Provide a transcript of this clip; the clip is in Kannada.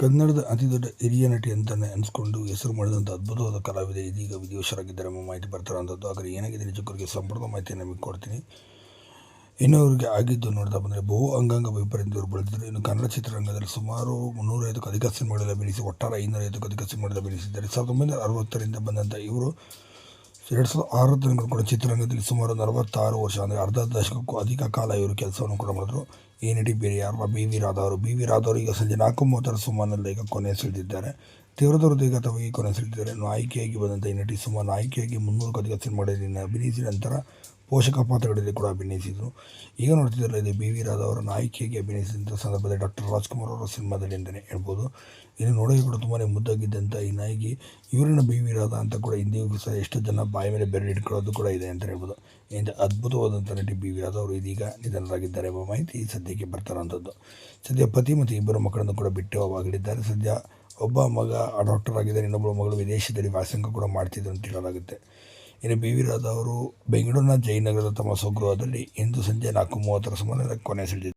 ಕನ್ನಡದ ಅತಿದೊಡ್ಡ ಹಿರಿಯ ನಟಿ ಅಂತಲೇ ಅನಿಸ್ಕೊಂಡು ಹೆಸರು ಮಾಡಿದಂಥ ಅದ್ಭುತವಾದ ಕಲಾವಿದೆ ಇದೀಗ ವಿಧಿವಶರಾಗಿದ್ದಾರೆ ಎಂಬ ಮಾಹಿತಿ ಬರ್ತಾರಂಥದ್ದು ಆದರೆ ಏನಾಗಿದೆ ನಿಜಕ್ಕೂರಿಗೆ ಸಂಪೂರ್ಣ ಮಾಹಿತಿಯನ್ನು ನಿಮಗೆ ಕೊಡ್ತೀನಿ. ಇನ್ನು ಅವರಿಗೆ ಆಗಿದ್ದು ನೋಡ್ತಾ ಬಂದರೆ ಬಹು ಅಂಗಾಂಗ ವೈಪರೀತ್ಯವರು ಬಳಸಿದರು. ಇನ್ನು ಕನ್ನಡ ಚಿತ್ರರಂಗದಲ್ಲಿ ಸುಮಾರು ಮುನ್ನೂರೈದಕ್ಕೂ ಅಧಿಕ ಸಿನಿಮಾಗಳಲ್ಲಿ ಬೆಳೆಸಿ ಒಟ್ಟಾರೆ ಐನೂರೈದಕ್ಕೂ ಅಧಿಕ ಸಿನಿಮಾಗಳಲ್ಲಿ ಬೆಳೆಸಿದ್ದಾರೆ ಸಾವಿರದ ಒಂಬೈನೂರ ಅರವತ್ತರಿಂದ ಬಂದಂಥ ಇವರು ಎರಡು ಸಾವಿರದ ಆರು ಕೂಡ ಚಿತ್ರರಂಗದಲ್ಲಿ ಸುಮಾರು ನಲವತ್ತಾರು ವರ್ಷ, ಅಂದರೆ ಅರ್ಧ ದಶಕಕ್ಕೂ ಅಧಿಕ ಕಾಲ ಇವರು ಕೆಲಸವನ್ನು ಕೂಡ ಮಾಡಿದ್ರು. ನಟಿ ಬೇರೆ ಯಾರಲ್ಲ ಬಿ ವಿ ರಾಧಾ ಅವರು ಬಿ ವಿ ರಾಧಾ ಅವರು ಈಗ ಸಂಜೆ ನಾಲ್ಕು ಮೂವತ್ತರ ಸುಮಾರಿನಲ್ಲಿ ಈಗ ಕೊನೆ ಸೆಳೆದಿದ್ದಾರೆ. ತೀವ್ರದ ಹೃದಯಗತವಾಗಿ ಕೊನೆ ಸೆಳೆದಿದ್ದಾರೆ. ಇನ್ನು ಆಯ್ಕೆಯಾಗಿ ಬಂದಂಥ ಈ ನಟಿ ಸುಮಾರು ನಾಯಕಿಯಾಗಿ ಮುನ್ನೂರು ಅಧಿಕ ಸಿನಿಮಾಗಳಲ್ಲಿ ಅಭಿನಯಿಸಿದ ನಂತರ ಪೋಷಕ ಪಾತ್ರಗಳಲ್ಲಿ ಕೂಡ ಅಭಿನಯಿಸಿದರು. ಈಗ ನೋಡ್ತಿದ್ದಲ್ಲ ಇದು ಬಿ ವಿ ರಾಧಾ ಅವರ ನಾಯಕಿಯಾಗಿ ಅಭಿನಯಿಸಿದಂಥ ಸಂದರ್ಭದಲ್ಲಿ ಡಾಕ್ಟರ್ ರಾಜ್ಕುಮಾರ್ ಅವರ ಸಿನಿಮಾದಲ್ಲಿ ಅಂತಲೇ ಹೇಳ್ಬೋದು. ಇನ್ನು ನೋಡೋಕೆ ಕೂಡ ತುಂಬಾ ಮುದ್ದಾಗಿದ್ದಂಥ ಈ ನಾಯಕಿ ಇವರನ್ನ ಬಿ ವಿ ರಾಧಾ ಅಂತ ಕೂಡ ಇಂದಿಗೂ ಸಹ ಎಷ್ಟು ಜನ ಬಾಯಿ ಮೇಲೆ ಬೆರಳು ಇಟ್ಕೊಳ್ಳೋದು ಕೂಡ ಇದೆ ಅಂತ ಹೇಳ್ಬೋದು. ಇಂಥ ಅದ್ಭುತವಾದಂಥ ನಟಿ ಬಿ ವಿ ರಾಧಾ ಅವರು ಇದೀಗ ನಿಧನರಾಗಿದ್ದಾರೆ ಎಂಬ ಮಾಹಿತಿ ಸದ್ಯಕ್ಕೆ ಬರ್ತಾರಂಥದ್ದು ಸದ್ಯ ಪತಿ ಮತ್ತು ಇಬ್ಬರು ಮಕ್ಕಳನ್ನು ಕೂಡ ಬಿಟ್ಟು ಹೋಗಲಿದ್ದಾರೆ ಸದ್ಯ ಒಬ್ಬ ಮಗ ಡಾಕ್ಟರ್ ಆಗಿದ್ದಾರೆ ಇನ್ನೊಬ್ಬ ಮಗಳು ವಿದೇಶದಲ್ಲಿ ವ್ಯಾಸಂಗ ಕೂಡ ಮಾಡ್ತಿದ್ರು ಅಂತ ಹೇಳಲಾಗುತ್ತೆ. ಇನ್ನು ಬಿ ವಿ ರಾಧ ಅವರು ಬೆಂಗಳೂರಿನ ಜಯನಗರದ ತಮ್ಮ ಸ್ವಗೃಹದಲ್ಲಿ ಇಂದು ಸಂಜೆ ನಾಲ್ಕು ಮೂವತ್ತರ ಸುಮಾರು ಕೊನೆ ಸೆಳೆದಿದ್ದಾರೆ